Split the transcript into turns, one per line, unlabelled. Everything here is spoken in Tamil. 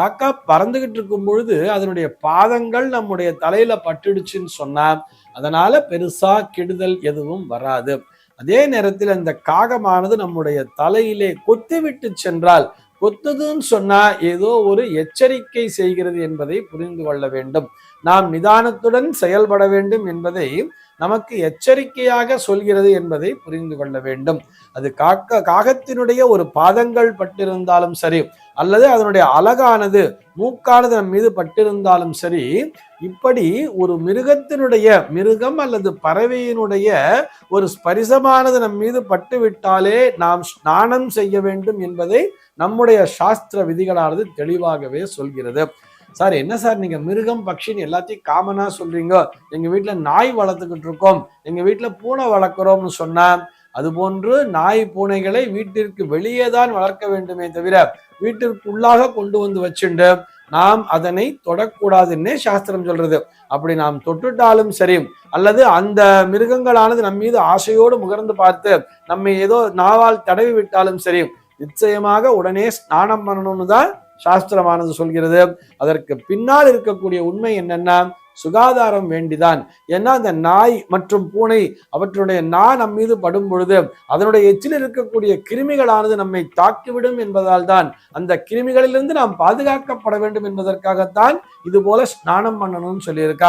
காக்கா பறந்துகிட்டு இருக்கும் பொழுது அதனுடைய பாதங்கள் நம்முடைய தலையில பட்டுடுச்சுன்னு சொன்னா அதனால பெருசா கெடுதல் எதுவும் வராது. அதே நேரத்தில் அந்த காகமானது நம்முடைய தலையிலே கொத்திவிட்டு சென்றால் கொத்துதுன்னு சொன்னா ஏதோ ஒரு எச்சரிக்கை செய்கிறது என்பதை புரிந்து கொள்ள வேண்டும். நாம் நிதானத்துடன் செயல்பட வேண்டும் என்பதை நமக்கு எச்சரிக்கையாக சொல்கிறது என்பதை புரிந்து கொள்ள வேண்டும். அது காக்க காகத்தினுடைய ஒரு பாதங்கள் பட்டிருந்தாலும் சரி அல்லது அதனுடைய அழகானது மூக்கானது நம் மீது பட்டிருந்தாலும் சரி இப்படி ஒரு மிருகத்தினுடைய மிருகம் அல்லது பறவையினுடைய ஒரு ஸ்பரிசமானது நம் மீது பட்டு விட்டாலே நாம் ஸ்நானம் செய்ய வேண்டும் என்பதை நம்முடைய சாஸ்திர விதிகளானது தெளிவாகவே சொல்கிறது. சார் என்ன சார் நீங்க மிருகம் பக்ஷின்னு எல்லாத்தையும் காமனா சொல்றீங்க? எங்க வீட்டுல நாய் வளர்த்துக்கிட்டு இருக்கோம். எங்க வீட்டுல பூனை வளர்க்குறோம்னு சொன்னா அதுபோன்று நாய் பூனைகளை வீட்டிற்கு வெளியே தான் வளர்க்க வேண்டுமே தவிர வீட்டிற்குள்ளாக கொண்டு வந்து வச்சுண்டு நாம் அதனை தொடக்கூடாதுன்னே சாஸ்திரம் சொல்றது. அப்படி நாம் தொட்டுட்டாலும் சரி அல்லது அந்த மிருகங்களானது நம் மீது ஆசையோடு முகர்ந்து பார்த்து நம்மை ஏதோ நாவால் தடவி விட்டாலும் சரி நிச்சயமாக உடனே ஸ்நானம் பண்ணணும்னு தான் சாஸ்திரமானது சொல்கிறது அதற்கு பின்னால் இருக்கக்கூடிய உண்மை என்னென்னா சுகாதாரம் வேண்டிதான். ஏன்னா அந்த நாய் மற்றும் பூனை அவற்றுடைய நா நம் மீது படும் பொழுது அதனுடைய எச்சில் இருக்கக்கூடிய கிருமிகளானது நம்மை தாக்கிவிடும் என்பதால் தான் அந்த கிருமிகளிலிருந்து நாம் பாதுகாக்கப்பட வேண்டும் என்பதற்காகத்தான் இது போல ஸ்நானம் பண்ணணும்னு சொல்லியிருக்கா.